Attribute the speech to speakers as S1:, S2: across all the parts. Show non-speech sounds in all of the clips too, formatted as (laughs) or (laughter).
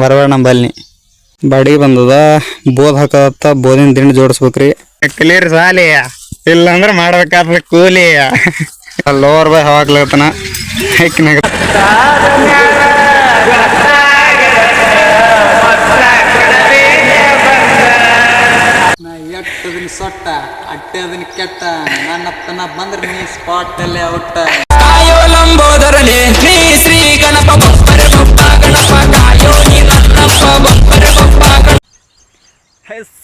S1: ಬರಬೇಡ ನಂಬಲ್ಲಿ ಬಾಡಿಗೆ ಬಂದದ ಬೋದ್ ಹಾಕದತ್ತ ಬೋದಿನ ದಿಂಡು ಜೋಡಿಸ್ಬೇಕ್ರಿ. ಕ್ಲಿಯರ್ ಸಾಲಿ. ಇಲ್ಲ ಅಂದ್ರೆ ಮಾಡ್ಬೇಕಾದ್ರೆ ಕೂಲಿ. ಲೋವರ್ ಬೈ ಹಾಕ್ಲತನ ಸೊಟ್ಟ
S2: ಅಟ್ಟೆ ಎಟ್ಟದಿನ ಸೊಟ್ಟ ಅಟ್ಟದನ ಕೆಟ್ಟ ನನ್ನಪ್ಪನ ಬಂದ್ರೆ ನೀ ಸ್ಪಾಟ್ ಅಲ್ಲೇ ಔಟ.
S3: ಕಾಯೋ ಲಂಬೋದರನೆ ನೀ Shri Ganapa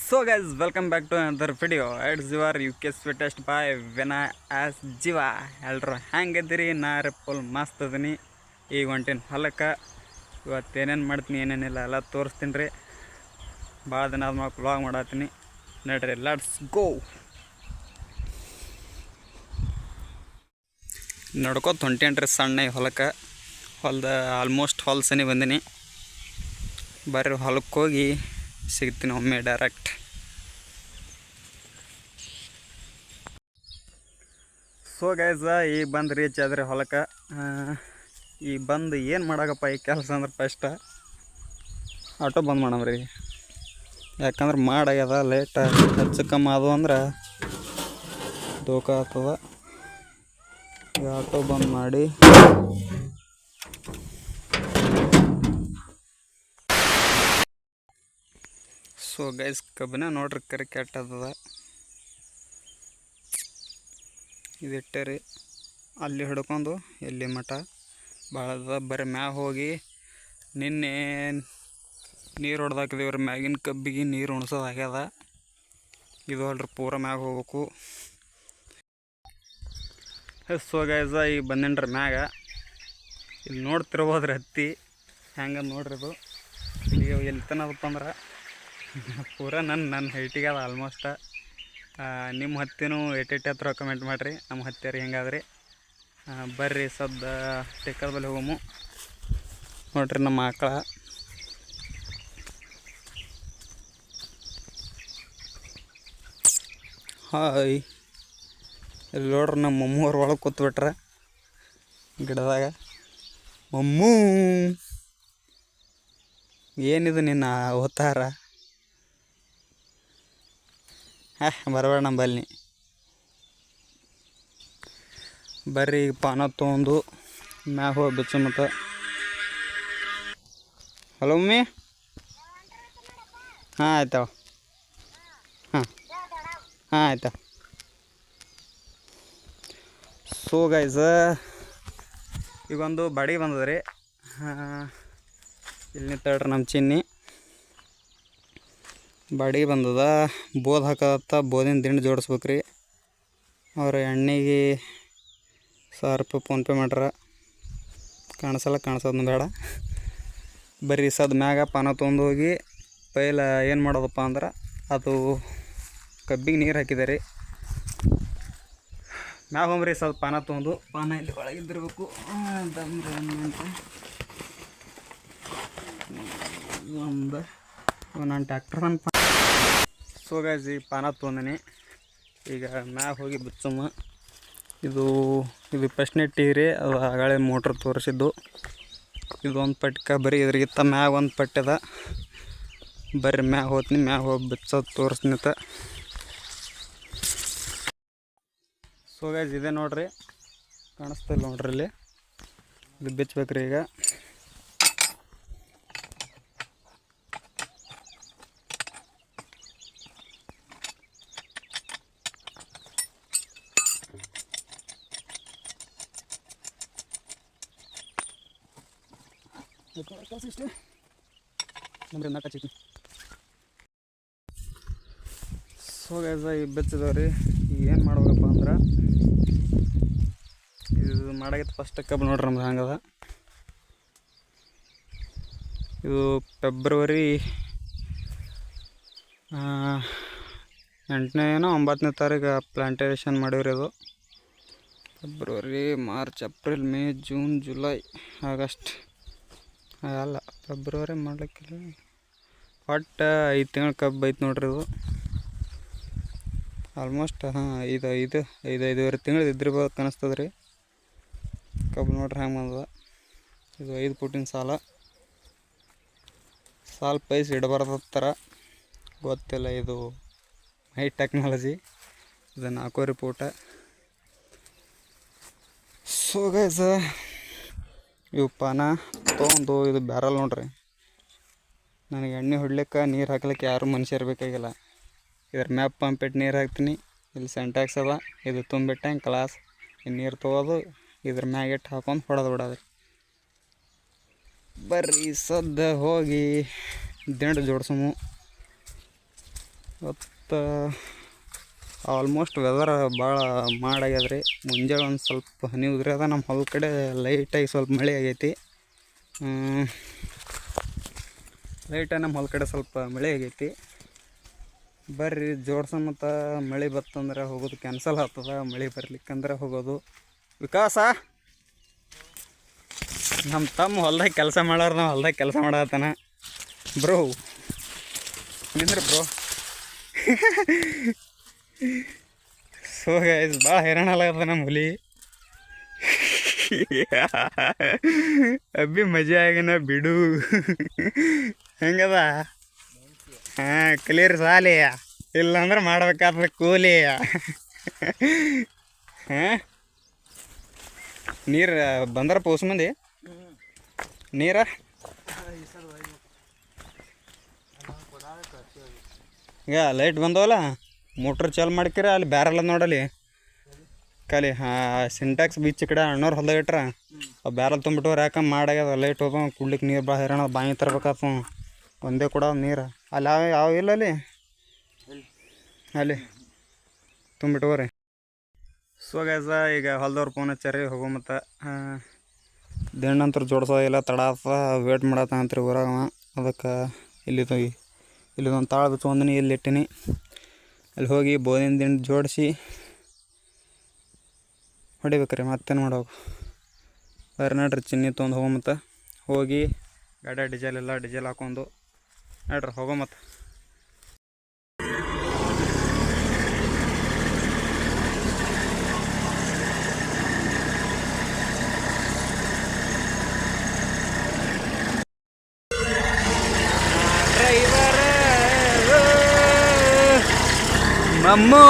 S1: so guys welcome back to other video it's your U K sweetest boy ವೆನ ಆಸ್ ಜೀವ ಎಲ್ರು ಹೆಂಗಿದ್ದೀರಿ ನಾರೆ ಫುಲ್ ಮಸ್ತ್ ಅದೀನಿ ಈಗ ಹೊಂಟೀನಿ ಹೊಲಕ್ಕೆ. ಇವತ್ತು ಏನೇನು ಮಾಡ್ತೀನಿ ಏನೇನಿಲ್ಲ ಎಲ್ಲ ತೋರಿಸ್ತೀನಿ ರೀ. ಭಾಳ ದಿನ ಆದ್ಮೇಲೆ ವ್ಲಾಗ್ ಮಾಡತ್ತೀನಿ ನಡ್ರಿ ಲೆಟ್ಸ್ ಗೋ ನಡ್ಕೋತ ಹೊಂಟೇನ್ರಿ ಸಣ್ಣ ಹೊಲಕ್ಕೆ. ಹೊಲ್ದ ಆಲ್ಮೋಸ್ಟ್ ಹೊಲ ಸನಿ ಬಂದೀನಿ. ಬರ್ರಿ ಹೊಲಕ್ಕೆ ಹೋಗಿ, ಸಿಗ್ತೀನಿ ಒಮ್ಮೆ ಡೈರೆಕ್ಟ್ ಸೊ ಗೈಸ ಈಗ ಬಂದು ರೀಚ್ ಆದ್ರಿ ಹೊಲಕ್ಕೆ ಈ ಬಂದು ಏನು ಮಾಡಾಕಪ್ಪ ಈ ಕೆಲಸ ಅಂದ್ರೆ ಫಸ್ಟ ಆಟೋ ಬಂದ್ ಮಾಡಮ್ರಿ. ಯಾಕಂದ್ರೆ ಮಾಡಾಗ್ಯದ ಲೇಟ್ ಹೆಚ್ಚು ಕಮ್ಮಿ ಅದು ಅಂದ್ರೆ ದೋಖ ಆಗ್ತದ. ಆಟೋ ಬಂದ್ ಮಾಡಿ. ಸೊ ಗೈಸ್ ಕಬ್ಬಿನ ನೋಡ್ರಿ, ಕರಿ ಕೆಟ್ಟದ ಇದಿಟ್ಟೆ ರೀ ಅಲ್ಲಿ ಹಿಡ್ಕೊಂಡು, ಎಲ್ಲಿ ಮಠ. ಭಾಳ ಬರೆ ಮ್ಯಾಗ ಹೋಗಿ ನಿನ್ನೆ ನೀರು ಹೊಡೆದಾಕಿದೇವ್ರಿ ಮ್ಯಾಗಿನ ಕಬ್ಬಿಗೆ ನೀರು ಉಣ್ಸೋದಾಗ್ಯದ ಇದು ಅಲ್ರಿ, ಪೂರ ಮ್ಯಾಗ ಹೋಗ್ಬೇಕು. ಸೊ ಗೈಸ ಈಗ ಬಂದಿನ್ರಿ ಮ್ಯಾಗ. ಇಲ್ಲಿ ನೋಡ್ತಿರ್ಬೋದ್ರಿ ಹತ್ತಿ. ಹೆಂಗೆ ನೋಡ್ರಿ ಇದು. ಈಗ ಎಲ್ಲಿ ತನದಪ್ಪ ಅಂದ್ರೆ ಪೂರ ನನ್ನ ನನ್ನ ಹೈಟಿಗೆ ಅದ ಆಲ್ಮೋಸ್ಟ್ ನಿಮ್ಮ ಹತ್ತಿನೂ ಎಟ್ಟೆಟ್ಟೆ ಹತ್ರ ಕಮೆಂಟ್ ಮಾಡಿರಿ ನಮ್ಮ ಹತ್ತಿರ ಹೆಂಗಾದ್ರಿ? ಬರ್ರಿ ಸದ್ದ ಟೆಕ್ಕರ್ ಬಲ್ಲಿ ಹೋಗಮು. ನೋಡ್ರಿ ನಮ್ಮ ಆಕಳ. ಹಾಯ್. ಇಲ್ಲಿ ನೋಡ್ರಿ ನಮ್ಮ ಮಮ್ಮೂರು ಒಳಗೆ ಕೂತ್ಬಿಟ್ರೆ, ಗಿಡದಾಗ. ಮಮ್ಮೂ! ಏನಿದು ನಿನ್ನ ಅವತಾರ? ಬರಬೇಡ ನಂಬಲ್ಲಿ. ಬರ್ರಿ, ಈಗ ಪಾನ ತೊಗೊಂಡು ಮ್ಯಾಗ ಹೋಗಿ ಬಿಚ್ಚು ಮತ್ತು. Hello mummy? ಹಾಂ, ಆಯ್ತವ. ಹಾಂ ಹಾಂ, ಆಯ್ತಾ. ಸೊ ಗೈಸ ಈಗೊಂದು ಬಾಡಿಗೆ ಬಂದದ್ರಿ ಇಲ್ಲಿ ತಡ್ರಿ ನಮ್ಮ ಚಿನ್ನಿ. ಬಾಡಿಗೆ ಬಂದದ. ಬೋದ್ ಹಾಕದತ್ತ, ಬೋದಿನ ದಿಂಡು ಜೋಡಿಸ್ಬೇಕ್ರಿ. ಅವ್ರ ಎಣ್ಣೆಗೆ ಸಾವಿರ ರೂಪಾಯಿ ಫೋನ್ಪೇ ಮಾಡ್ರ. ಕಾಣಿಸಲ್ಲ ಕಾಣಿಸೋದನ್ನ ಬೇಡ. ಬರೀ ಸದ್ ಮ್ಯಾಗ ಪಾನ ತೊಗೊಂಡು ಹೋಗಿ ಪೈಲ ಏನು ಮಾಡೋದಪ್ಪ ಅಂದ್ರೆ, ಅದು ಕಬ್ಬಿಗೆ ನೀರು ಹಾಕಿದೆ ರೀ ಮ್ಯಾಗ ಹೋಗ್ರಿ ಸ್ವಲ್ಪ ಪಾನ ತೊಗೊಂಡು ಪಾನ ಇಲ್ಲಿ ಒಳಗಿದ್ದಿರ್ಬೇಕು ಅಂತ ಒಂದು ನಾನು ಟ್ಯಾಕ್ಟರ್ ನನ್ನ ಸೊ ಗಾಯ್ಸ್ ಈ ಪಾನ ತೊಂದಿನಿ ಈಗ ಮ್ಯಾಗ ಹೋಗಿ ಬಿಚ್ಚಮ್ಮ. ಇದು ಇದು ಫಸ್ಟ್ನೇ ಟೀ ರೀ, ಅದು ಆಗಳೇ ಮೋಟ್ರ್ ತೋರಿಸಿದ್ದು. ಇದು ಒಂದು ಪಟ್ಕ, ಬರೀ ಇದ್ರಿಗಿತ್ತ ಮ್ಯಾಗ ಒಂದು ಪಟ್ಟದ ಬರ್ರಿ, ಮ್ಯಾಗ ಹೋತ್ನಿ, ಮ್ಯಾಗ ಹೋಗಿ ಬಿಚ್ಚೋದು ತೋರಿಸ್ನಿತ ಸೊ ಗಾಯ್ಸ್ ಇದೆ ನೋಡ್ರಿ. ಕಾಣಿಸ್ತಿಲ್ಲ ನೋಡ್ರಿ ಇಲ್ಲಿ. ಇದು ಬಿಚ್ಚಬೇಕ್ರಿ ಈಗ. ಸೊ ಗೈಸ ಈ ಬೆಚ್ಚದವ್ರಿ ಏನು ಮಾಡ್ಬೇಕಪ್ಪ ಅಂದ್ರೆ, ಇದು ಮಾಡಾಗಿತ್ತು ಫಸ್ಟ್ ಕಬ್ಬು ನೋಡ್ರಿ ನಮ್ದು ಹಂಗದ. ಇದು ಫೆಬ್ರವರಿ ಎಂಟನೇ ಏನೋ ಒಂಬತ್ತನೇ ತಾರೀಕು ಪ್ಲಾಂಟೇಷನ್ ಮಾಡಿವ್ರಿ ಅದು. February March April May June July August ಅಲ್ಲ ಫೆಬ್ರವರಿ ಮಾಡ್ಲಿಕ್ಕಿಲ್ಲ. ಒಟ್ಟು ಐದು ತಿಂಗಳು ಕಬ್ಬು ಐತೆ ನೋಡ್ರಿ ಇದು. ಆಲ್ಮೋಸ್ಟ್ ಹಾಂ ಐದು ಐದು ಐದು, ಐದುವರೆ ತಿಂಗಳು ಇದ್ದಿರ್ಬೋದು ಕಾಣಿಸ್ತದೆ ರೀ ಕಬ್ಬು ನೋಡ್ರಿ ಹ್ಯಾಂಗೆ ಬಂದದ. ಇದು ಐದು ಫುಟಿನ ಸಾಲ. ಸಾಲ್ ಪೈಸ್ ಥರ ಗೊತ್ತಿಲ್ಲ ಇದು ಹೈ ಟೆಕ್ನಾಲಜಿ. ಇದು ನಾಲ್ಕೂವರೆ ರಿಪೋರ್ಟ ಸೊ ಗೈಸ ಇವು ಪಾನ ತೊಗೊಂಡು ಇದು ಬ್ಯಾರಲ್ ನೋಡ್ರಿ. ನನಗೆ ಎಣ್ಣೆ ಹೊಡ್ಲಿಕ್ಕೆ ನೀರು ಹಾಕ್ಲಿಕ್ಕೆ ಯಾರು ಮನುಷ್ಯರು ಇರಬೇಕಾಗಿಲ್ಲ ಇದ್ರ ಮ್ಯಾಪ್ ಪಂಪಿಟ್ಟು ನೀರು ಹಾಕ್ತೀನಿ. ಇಲ್ಲಿ ಸೆಂಟ್ಯಾಕ್ಸ್ ಅದ. ಇದು ತುಂಬಿಟ್ಟೆ ಕ್ಲಾಸ್ ನೀರು ತೊಗೋದು, ಇದ್ರ ಮ್ಯಾಗೆ ಇಟ್ಟು ಹಾಕೊಂಡು ಹೊಡೆದು ಬಿಡೋದು. ಬರ್ರಿ ಸದ್ದ ಹೋಗಿ. ದಿಂಡು ಜೋಡ್ಸಮು. ಇವತ್ತು ಆಲ್ಮೋಸ್ಟ್ ವೆದರ್ ಭಾಳ ಮಾಡಾಗ್ಯದ್ರಿ ಮುಂಜಾನೆ ಒಂದು ಸ್ವಲ್ಪ ಹನಿ ಉದ್ರದ ನಮ್ಮ ಹೊಲ ಕಡೆ ಲೈಟಾಗಿ ಸ್ವಲ್ಪ ಮಳೆ ಆಗೈತಿ. ಲೈಟಾಗಿ ನಮ್ಮ ಹೊಲ ಕಡೆ ಸ್ವಲ್ಪ ಮಳೆ ಆಗೈತಿ. ಬರ್ರಿ ಜೋಡ್ಸ ಮತ್ತು ಮಳೆ ಬತ್ತಂದ್ರೆ ಹೋಗೋದು ಕ್ಯಾನ್ಸಲ್ ಆಗ್ತದ, ಮಳೆ ಬರ್ಲಿಕ್ಕಂದ್ರೆ ಹೋಗೋದು. ವಿಕಾಸ? ನಮ್ಮ ತಮ್ಮ ಹೊಲ್ದಾಗ ಕೆಲಸ ಮಾಡೋರು ನಾವು ಹೊಲ್ದಾಗ ಕೆಲಸ ಮಾಡತ್ತಾನ ಬ್ರೋ, ನಿಂದ್ರೆ ಬ್ರೋ. (laughs) ಸೊ ಗೈಸ್ ಭಾಳ ಹೈರಾಣ ಆಗದ ನಮ್ಮ ಹುಲಿ. ಅಬ್ಬಿ ಮಜಾ ಆಗಿನ ಬಿಡು. ಹೆಂಗದ? ಹಾಂ ಕ್ಲಿಯರ್ ಸಾಲಿ. ಇಲ್ಲಾಂದ್ರೆ ಮಾಡ್ಬೇಕಾದ್ರೆ ಕೂಲಿ. ಹಾಂ? ನೀರು, ಬಂದ್ರ ಪೋಸ್ ಮಂದಿ? ನೀರ? ಈಗ ಲೈಟ್ ಬಂದವಲ್ಲ? ಮೋಟ್ರ್ ಚಾಲು ಮಾಡ್ಕಿರ, ಅಲ್ಲಿ ಬ್ಯಾರಲ್ಲ ನೋಡಲಿ. ಖಾಲಿ, ಹಾಂ ಸಿಂಟ್ಯಾಕ್ಸ್ ಬೀಚ್ ಕಡೆ ಅಣ್ಣವ್ರು ಹೊಲ್ದಾಗ ಇಟ್ರ ಬ್ಯಾರಲ್ ತುಂಬಿಟ್ಟವ್ರು ಯಾಕೆ ಮಾಡಾಗ್ಯದ ಲೈಟ್ ಹೋದ ಕುಡ್ಲಿಕ್ಕೆ ನೀರು ಭಾಳ ಹೈರಾಣ ಬಾಯಿ ತರ್ಬೇಕಾತು ಒಂದೇ ಕೂಡ ನೀರು. ಅಲ್ಲಿ ಯಾವ ಯಾವ ಇಲ್ಲ ಅಲ್ಲಿ. ಅಲ್ಲಿ. ತುಂಬಿಟ್ಟವ್ರಿ ಸೊ ಗ್ಯಾಸ ಈಗ ಹೊಲ್ದವ್ರು ಫೋನ್ ಹಚ್ಚಾರಿ ಹೋಗೋ ಮತ್ತು. ದಿಂಡಂತರ ಜೋಡ್ಸೋದಿಲ್ಲ ತಡ ವೇಟ್ ಮಾಡತ್ತ ಅಂತ್ರಿ ಊರಾಗ ಅವ. ಅದಕ್ಕೆ ಇಲ್ಲಿ ಇಲ್ಲಿದೊಂದು ಬಿಚ್ಚು ಒಂದಿನ ಇಲ್ಲಿ ಇಟ್ಟಿನಿ. ಅಲ್ಲಿ ಹೋಗಿ ಬೋದಿನ ದಿಂಡು ಜೋಡಿಸಿ ಹೊಡಿಬೇಕ್ರಿ, ಮತ್ತೇನು ಮಾಡಬೇಕು? ಬೇರೆ ಚಿನ್ನಿ ತೊಗೊಂಡು ಹೋಗೋ ಮತ್ತು. ಹೋಗಿ ಗಾಡಿ, ಡೀಸೆಲ್ ಎಲ್ಲ, ಡೀಸೆಲ್ ಹಾಕೊಂಡು ನಡ್ರಿ, ಹೋಗೋ ಮತ್ತು ಡ್ರೈವರ್ ಮಮ್ಮು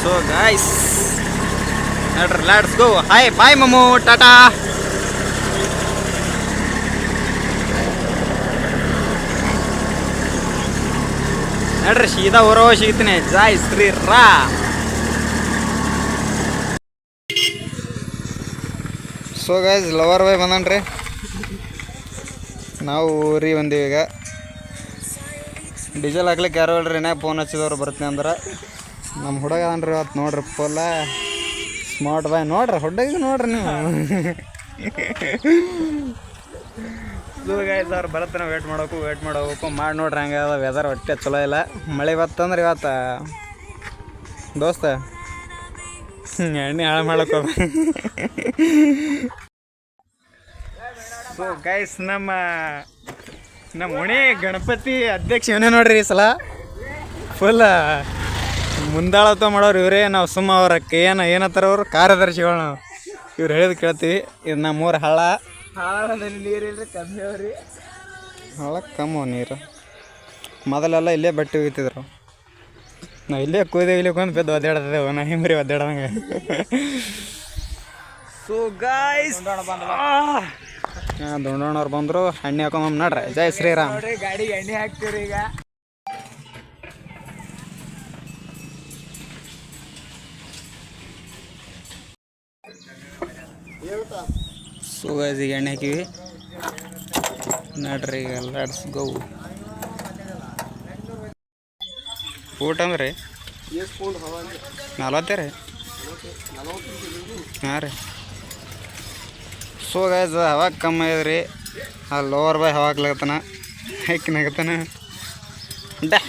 S1: ಸೊ ಗಾಯ್ಸ್ ನಡ್ರಿ ಲೆಟ್ಸ್ ಗೋ ಹಾಯ್ ಬಾಯ್ ಮಮ್ಮು ಟಾಟಾ ನಡ್ರಿ, ಸೀದಾ ಹೊರ ಸಿಗ್ತೀನಿ. ಜಾಯ್ ಶ್ರೀ ರಾ ಸೊ ಗಾಯ್ಸ್ ಲವರ್ ಬಾಯ್ ಬಂದನ್ರಿ. ನಾವು ಊರಿಗೆ ಬಂದೀವಿ ಈಗ. ಡೀಸೆಲ್ ಹಾಕ್ಲಿಕ್ಕೆ ಯಾರು ಇಲ್ರಿ ಫೋನ್ ಹಚ್ಚಿದವ್ರು ಬರ್ತೀನಿ ಅಂದ್ರೆ. ನಮ್ಮ ಹುಡುಗ ಅನ್ರಿ ಇವತ್ತು ನೋಡ್ರಿ ಫುಲ್ಲ ಸ್ಮಾರ್ಟ್ ಬಾಯ್ ನೋಡ್ರಿ ಹುಡುಗ ನೋಡ್ರಿ ನೀವು. ಅವ್ರು ಬರತ್ತನ ವೇಟ್ ಮಾಡೋಕು ವೇಟ್ ಮಾಡೋಬೇಕು. ಮಾಡಿ ನೋಡ್ರಿ ಹಂಗೆ ಅದ ವೆದರ್ ಒಟ್ಟೆ ಚಲೋ ಇಲ್ಲ. ಮಳೆ ಬತ್ತಂದ್ರೆ ಇವತ್ತು ದೋಸ್ತ, ಎಣ್ಣೆ ಹಾಳು ಮಾಡಕ್ಕೆ ಸೊ ಗೈಸ್ ನಮ್ಮ ನಮ್ಮ ಓಣಿ ಗಣಪತಿ ಅಧ್ಯಕ್ಷ ಇವನೇ ನೋಡ್ರಿ ಈ ಸಲ? ಫುಲ್ ಮುಂದಾಳತ್ವ ಮಾಡೋರು ಇವರೇ. ನಾವು ಸುಮ್ಮ ಅವ್ರ ಏನು ಏನತ್ತಾರ ಅವರು? ಕಾರ್ಯದರ್ಶಿಗಳು ನಾವು. ಇವ್ರು ಹೇಳಿದ್ ಕೇಳ್ತೀವಿ. ಇದು ನಮ್ಮೂರ ಹಳ್ಳ.
S2: ನೀರಿಲ್ರಿ ಕಮ್ಮಿ ಅವ್ರಿ.
S1: ಹಳ್ಳ ಕಮ್ಮು ನೀರು. ಮೊದಲೆಲ್ಲ ಇಲ್ಲೇ ಬಟ್ಟೆ ಒಗಿತಿದ್ರು ನಾವು ಇಲ್ಲೇ ಕೂದೇವಿ ಇಲ್ಲಿ ಕೊಂದು ಬಿದ್ದು ಒದ್ದಾಡ್ತಿದ್ದೆವು. ನಾ ಹಿಂಬರಿ ಒದ್ದಾಡ್ದಂಗೆ. ಸೊ ಗಾಯ್ಸ್ ಹಾಂ ಬಂದ್ರು ಎಣ್ಣೆ ಹಾಕೊಂಬ ನಡ್ರಿ. ಜೈ ಶ್ರೀರಾಮ್.
S2: ನೋಡ್ರಿ ಗಾಡಿ ಎಣ್ಣೆ ಹಾಕ್ತೀರಿ ಈಗ.
S1: ಸೊ ಈಗ ಎಣ್ಣೆ ಹಾಕಿವಿ. ನಡ್ರಿ ಈಗ ಲೆಟ್ಸ್ ಗೋ ಊಟ ಅಂದ್ರೆ? ನಲ್ವತ್ತೇ ರೀ? ಹಾಂ ರೀ. ಸೊ ಗಾಯ್ಸ್ ಹವಾಗ ಕಮ್ಮಿ ರೀ ಆ ಲೋವರ್ ಬಾಯ್ ಹವಾಗ್ಲಾಗತ್ತಾನ ಹೆಕ್ಕಿನಾಗತ್ತಾನ ಡ.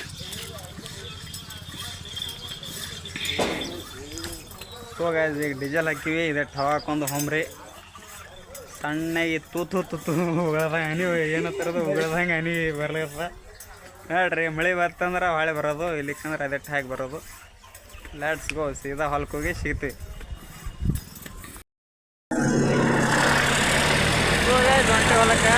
S1: ಸೊ ಗಾಯ್ಸ್ ಈಗ ಡೀಸೆಲ್ ಹಾಕಿವಿ. ಇದಟ್ಟು ಹವಾಕೊಂದು ಹಾಕೊಂಡು ಸಣ್ಣಗೆ ತೂತು ತೂತು ಉಗಳದಂಗೆ ಹನಿ ಏನತ್ತರದು ಉಗಳದಂಗೆ ಹನಿ ಬರ್ಲಿರ್ತದ ನೋಡ್ರಿ ಮಳೆ ಬರ್ತಂದ್ರೆ ಹೊಳೆ ಬರೋದು ಇಲ್ಲಿಕ್ಕಂದ್ರೆ ಅದಟ್ಟು ಹಾಕಿ ಬರೋದು. ಗೋ ಸೀದಾ ಹೊಲಕ್ಕೆ ಹೋಗಿ ಸಿಗ್ತೀವಿ ಹೊಲಕ್ಕೆ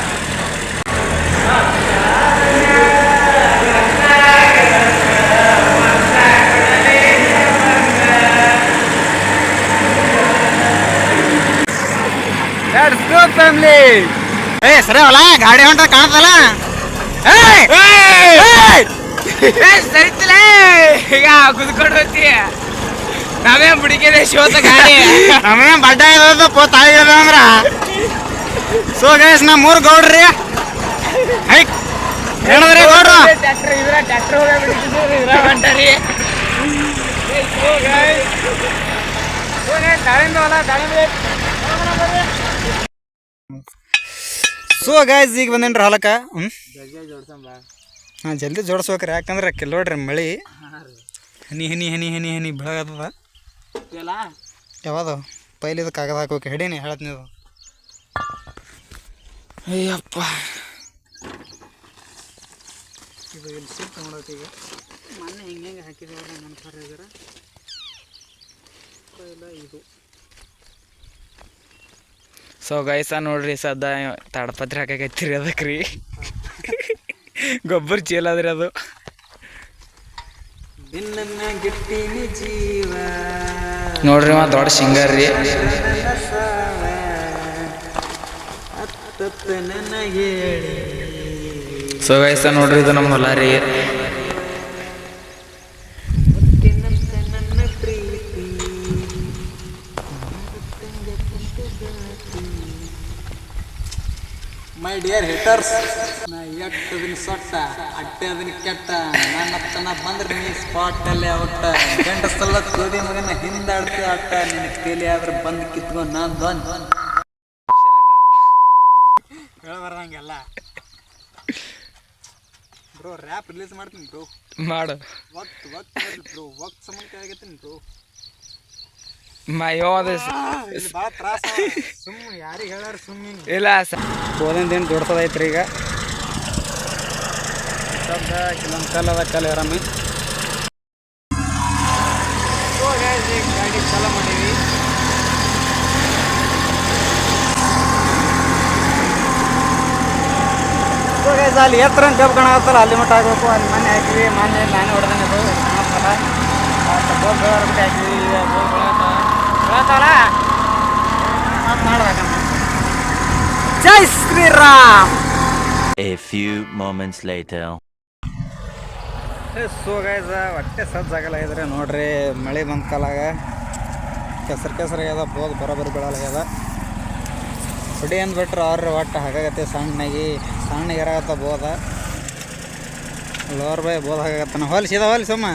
S1: ಫ್ಯಾಮಿಲಿ
S2: ಏ ಸರಿ ಹೊಲ ಗಾಡಿ ಹೊಂಟ ಕಾಣ್ತಲ್ಲ
S3: ಸರಿತಿಲ್ಲ ಈಗ ಕುದ್ಕೊಂಡು ಹೋಗ್ತಿ. ನಾವೇ ಬಿಡಿಕೆದೆ ಶೋತ ಗಾಡಿ? (laughs)
S2: ನಮಗೆ ಬಡ್ಡ ಇರೋದು ಪೋ ತಾಯಿ ಇರೋದು ಅಂದ್ರ? ಸೊ ಗೈಸ್ ನಮ್ಮ ಮೂರು ಗೌಡ್ರಿ. ಹೈ ಹೇಳಿದ್ರೆ ಗೌಡ್ರ?
S1: ಸೊ ಗೈಸ್ ಈಗ ಬಂದೇನ್ರಿ ಹೊಲಕ್ಕ? ಹ್ಞೂ ಹಾಂ ಜಲ್ದಿ ಜೋಡಿಸ್ಬೇಕ್ರಿ ಯಾಕಂದ್ರೆ ಕೆಲೋಡ್ರಿ ಮಳಿ. ಹನಿ ಹನಿ ಹನಿ ಹನಿ ಹನಿ ಬೆಳಗದ ಯಾವುದು? ಪೈಲಿದ ಕಾಗದ ಹಾಕೋಕೆ ಹಿಡೀನಿ ಹೇಳ್ತೀನಿ ಇದು. ಅಯ್ಯಪ್ಪ. ಇದು ಇಲ್ಲಿ ಸಿಟ್ಟು ನೋಡೋಕೆ ಈಗ? ಮೊನ್ನೆ ಹಿಂಗೆ ಹೆಂಗೆ ಹಾಕಿದೇವಲ್ಲ ಇಲ್ಲ ಇದು.
S3: ಸೊ ಗೈಸ ನೋಡ್ರಿ ಸದ್ದ ತಾಡಪತ್ರಿ ಹಾಕಕೈತಿರಿ ಅದಕ್ಕೆ ರೀ. ಗೊಬ್ಬರ ಚೀಲ ಅದ್ರಿ ಅದು. ನೋಡ್ರಿ ಮಾ ದೊಡ್ಡ ಸಿಂಗರ್ ರೀ
S1: ಹತ್ತತ್ತು ನನಗೆ ಹೇಳಿ.
S3: ಸೊ ಗೈಸ ನೋಡ್ರಿ ಇದು ನಮ್ಮ
S1: ಲಾರಿ.
S2: ಮೈ ಡಿಯರ್ ಹಿಟರ್ಸ್ ನಾ ಎಟ್ಟು ದಿನ ಸೊಟ್ಟ ಅಟ್ಟೆ ಅದನ್ನ ಕೆಟ್ಟ ನನ್ನ ತನ ಬಂದ್ರೆ ನೀ ಸ್ಪಾಟ್ ಅಲ್ಲೇ ಅವಟ್ಟ ಗಂಟಸಲ್ಲ ಸಲ ಕೋದಿ ಮಗನ ಹಿಂದಾಡ್ತು ಅಟ್ಟ ನಿನ್ನ ತೇಲಿ ಆದ್ರೆ ಬಂದು ಕಿತ್ಕೊಂಡು ನಾನು ದೊನ್ ರಿಲೀಸ್ ಮಾಡ್ತೀನಿ ಬ್ರೋ
S3: ಮಾಡು.
S2: ವಕ್ತ್ ವಕ್ತ್ ಬ್ರೋ ವಕ್ತ್ ಸಮಂತ ಆಗತ್ತೀನಿ ಬ್ರೋ
S3: ಮಯೋ ಅದು
S2: ಇಲ್ಲಿ ಯಾರಿಗೆ ಹೇಳಾರ ಸುಮ್ಮನೆ
S3: ಇಲ್ಲ
S1: ಅಲ್ಲಿ ಎತ್ತರ ಜಬ್ ಕಾಣತ್ತಲ್ಲ ಅಲ್ಲಿ ಮಟ್ಟ ಆಗಬೇಕು. ಅಲ್ಲಿ ಮನೆ ಹಾಕಿವಿ ಮನೆ ನಾನೇ ಹೊಡೆದಂಗೆ ಅದು. ಬೋಲ್ ಹಾಕಿವಿ ಈಗ ಬೋಲ್ ಜೈ Shriram!
S4: A few moments later.
S1: So guys ಹೊಟ್ಟೆ ಸಜ್ಜಾಗಲ್ಲ ಇದ್ರೆ ನೋಡ್ರಿ ಮಳೆ ಬಂದ ಕಾಲಾಗ ಕೆಸರು ಕೆಸರು ಆಗ್ಯದ ಬೋದ್ ಬರೋಬ್ಬರಿ ಬೀಳಲಾಗ್ಯದ. ಹುಡಿ ಅಂದ್ಬಿಟ್ರೆ ಅವ್ರ ಒಟ್ಟು ಹಾಗಾಗತ್ತೆ ಸಣ್ಣಗೆ. ಸಣ್ಣಗೆ ಇರಾಗತ್ತ ಬೋದ. ಲೋರ್ ಬೈ ಬೋದ್ ಹಾಗಾಗತ್ತಾನ ಹೊಲ್ಸಿದ ಹೊಲ್ ಸುಮ್ಮ.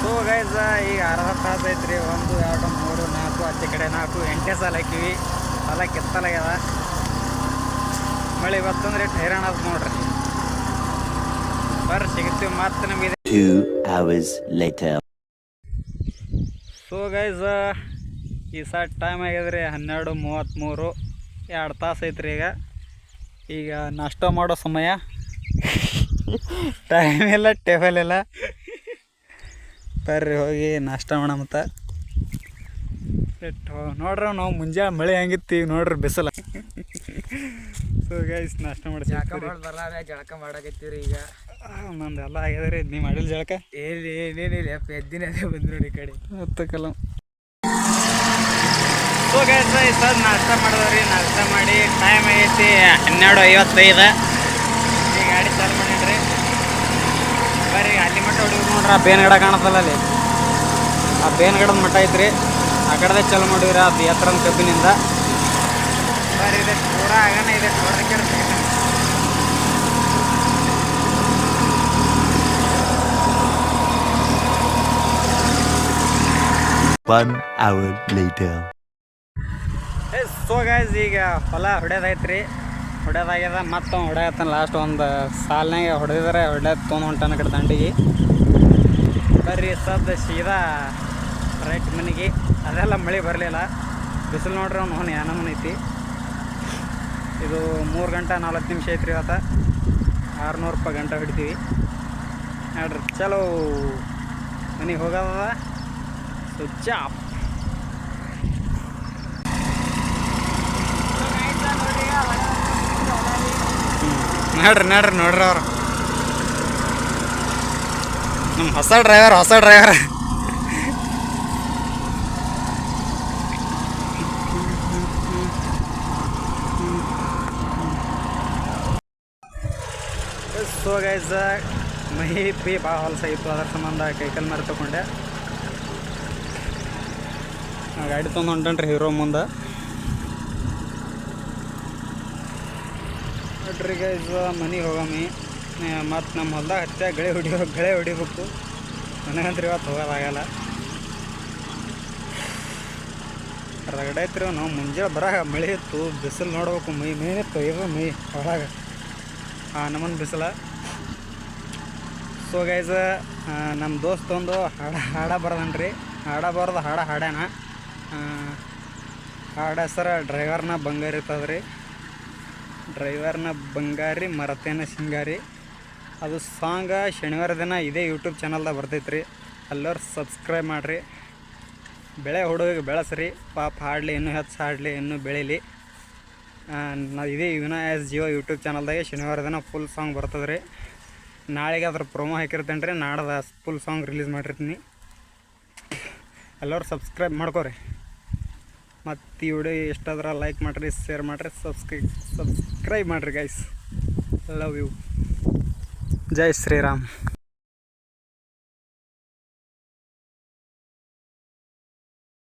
S1: ಸೊ ಗೈಸ ಈಗ ಅರ್ಧ ತಾಸು ಐತ್ರಿ. ಒಂದು, ಎರಡು, ಮೂರು, ನಾಲ್ಕು, ಹತ್ತಿ ಕಡೆ ನಾಲ್ಕು, ಎಂಟೇ ಸಾಲ ಹಾಕಿವಿ. ಸಾಲ ಕೆತ್ತಲಾಗ್ಯದ. ಮಳೆ ಬತ್ತಂದ್ರೆ ಇಟ್ಟು ಹೈರಾಣ ನೋಡ್ರಿ. ಬರ್ರಿ, ಸಿಗ್ತೀವಿ ಮತ್ತೆ ನಮಗೆ.
S4: Two hours later.
S1: So guys ಈ ಸಟ್ ಟೈಮ್ ಆಗಿದ್ರಿ ಹನ್ನೆರಡು ಮೂವತ್ತ್ಮೂರು ಎರಡು ತಾಸು ಐತ್ರಿ ಈಗ. ಈಗ ನಾಷ್ಟ ಮಾಡೋ ಸಮಯ. (laughs) ಟೈಮ್ ಇಲ್ಲ ಟೇಬಲ್ ಇಲ್ಲ. ಬರ್ರಿ ಹೋಗಿ ನಾಷ್ಟ ಮಾಡಮತ್ತ ನೋಡ್ರಿ ನಾವು ಮುಂಜಾನೆ ಮಳೆ ಹೆಂಗಿತ್ತು ಈಗ ನೋಡ್ರಿ ಬಿಸಿಲ. ಸೊ ಗೈಸ್ ನಾಷ್ಟ ಮಾಡಿ
S3: ಜಳಕ ಮಾಡಿ ಬರಲ್ಲ ಜಳಕ ಮಾಡಕತ್ತೀವ್ರಿ ಈಗ.
S1: ನಂದು ಎಲ್ಲ ಆಗ್ಯದ್ರಿ ನೀವು ಮಾಡಿಲ್ಲ ಜಳಕ?
S3: ಎಲ್ಲಿ ಏನೇನಿಲ್ಲ ಎದ್ದಿನ ಅದೇ ಬಂದು ನೋಡಿ ಕಡೆ.
S1: ಹತ್ತಕ್ಕಲ್ಲ ಸೊ ಗೈಸ್ ಸರ್ ನಾಷ್ಟ ಮಾಡಿದ್ರಿ ನಾಷ್ಟ ಮಾಡಿ ಟೈಮ್ ಆಗೈತಿ ಹನ್ನೆರಡು ಐವತ್ತೈದು ಈ ಗಾಡಿ ಚಾಲು ಮಾಡಿದ್ರಿ. ಬರೀ ಅಲ್ಲಿ ಮಟ್ಟ ಹುಡುಗ ನೋಡ್ರಿ ಆ ಬೇನ್ ಗಿಡ ಕಾಣತ್ತಲ್ಲ ಅಲ್ಲಿ. ಆ ಬೇನ್ ಗಿಡದ ಮಟ್ಟ ಐತ್ರಿ. ಆ ಕಡೆದೇ ಚಾಲು ಮಾಡಿವ್ರಿ ಅದು ಎತ್ತರ ಕಬ್ಬಿನಿಂದ. ಬರೀ ಇದೆ ಕೂಡ ಆಗನ ಇದೆ ಹೊಡೆದಕ್ಕೆ
S4: One hour later.
S1: So guys ಈಗ ಹೊಲ ಹೊಡ್ಯೋದೈತ್ರಿ ಹೊಡ್ಯೋದಾಗ್ಯದ ಮತ್ತೆ ಹೊಡೆಯತ್ತ ಲಾಸ್ಟ್ ಒಂದು ಸಾಲಿನಾಗ ಹೊಡೆದಿದ್ರೆ ಹೊಡೆ ತೊಗೊಂಡು ಹೊಂಟಾನ ಕಡೆ ದಂಡಿಗೆ. ಬರ್ರಿ, ಸದ್ದು ಸೀದಾ ರೈಟ್ ಮನೆಗೆ. ಅದೆಲ್ಲ ಮಳೆ ಬರಲಿಲ್ಲ. ಬಿಸಿಲು ನೋಡ್ರಿ ಅವ್ನು ಅವ್ನು ಏನೋ ಐತಿ. ಇದು ಮೂರು ಗಂಟೆ ನಾಲ್ಕು ನಿಮಿಷ ಐತ್ರಿ ಇವತ್ತು. ಆರುನೂರು ರೂಪಾಯಿ ಗಂಟೆ ಹೊಡಿತೀವಿ. ನೋಡ್ರಿ, ಚಲೋ ಮನೆಗೆ ಹೋಗೋದ ಸ್ವಿಚ್ ಆಫ್ ನೋಡ್ರಿ ನೋಡ್ರಿ ನೋಡ್ರಿ ಅವ್ರು. ನಮ್ಮ ಹೊಸ ಡ್ರೈವರ್ ಹೊಸ ಡ್ರೈವರ್ ಸೊ ಗೈಸ್ ಮಹಿ ಪಿ ಭಾಳ ಹೊಲಸಾಗಿತ್ತು ಅದರ ಸಂಬಂಧ ಕೈಕಲ್ ಮಾರಿ ತಗೊಂಡೆ ಗಾಡಿ ತೊಗೊಂಡು ಹೊಂಟನ್ರಿ ಹೀರೋ ಮುಂದೆ. ನೋಡ್ರಿ ಗೈಸ್ ಮನೆಗೆ ಹೋಗಮ್ಮಿ ಮತ್ತು ನಮ್ಮ ಹೊಲ್ದಾಗ ಹಚ್ಚ ಗಳೆ ಹೊಡಿಯೋ ಗಳೆ ಹೊಡಿಬೇಕು. ನನಗಂದ್ರೆ ಇವತ್ತು ಹೋಗೋದಾಗಲ್ಲ ರಗಡೈತ್ರಿ ನಾವು ಮುಂಜಾನೆ ಬರ ಮಳೆ ಇತ್ತು. ಬಿಸಿಲು ನೋಡ್ಬೇಕು ಮೈ ಮೇನಿತ್ತು ಇದು ಮೈ ಒಳಗೆ. ಆ ನಮ್ಮನ್ನು ಬಿಸಿಲ. ಸೊ ಗೈಸ ನಮ್ಮ ದೋಸ್ತೊಂದು ಹಾಡ ಹಾಡ ಬರ್ದನ್ರಿ. ಹಾಡ ಬರ್ದು ಹಾಡ ಹಾಡ್ಯಾನ. ಹಾಡ ಸರ ಡ್ರೈವರ್ನ ಬಂಗಾರಿ ಇರ್ತದ್ರಿ. ಡ್ರೈವರ್ನ ಬಂಗಾರಿ, ಮರತೇನ ಸಿಂಗಾರಿ ಅದು ಸಾಂಗ ಶನಿವಾರ ದಿನ ಇದೇ ಯೂಟ್ಯೂಬ್ ಚಾನಲ್ದಾಗ ಬರ್ತೈತ್ರಿ. ಎಲ್ಲರೂ ಸಬ್ಸ್ಕ್ರೈಬ್ ಮಾಡಿರಿ. ಬೆಳೆ ಹುಡುಗ ಬೆಳೆಸ್ರಿ. ಪಾಪ ಹಾಡಲಿ, ಇನ್ನೂ ಹೆಚ್ಚು ಹಾಡಲಿ, ಇನ್ನೂ ಬೆಳೀಲಿ. ನಾವು ಇದೇ ಯುನ ಎಸ್ ಜಿಯೋ ಯೂಟ್ಯೂಬ್ ಚಾನಲ್ದಾಗೆ ಶನಿವಾರ ದಿನ ಫುಲ್ ಸಾಂಗ್ ಬರ್ತದೆ ರೀ ನಾಳೆಗೆ ಅದ್ರ ಪ್ರೊಮೋ ಹಾಕಿರ್ತೇನೆ ರೀ. ನಾಡ್ದು ಫುಲ್ ಸಾಂಗ್ ರಿಲೀಸ್ ಮಾಡಿರ್ತೀನಿ. ಎಲ್ಲರೂ ಸಬ್ಸ್ಕ್ರೈಬ್ ಮಾಡ್ಕೊರಿ. ಮತ್ತು ಈ ವಿಡಿಯೋ ಎಷ್ಟಾದ್ರೆ ಲೈಕ್ ಮಾಡಿರಿ ಶೇರ್ ಮಾಡಿರಿ ಸಬ್ಸ್ಕ್ರೈ ಸಬ್ಸ್ಕ್ರೈಬ್ ಮಾಡಿರಿ guys love you Jai Shriram.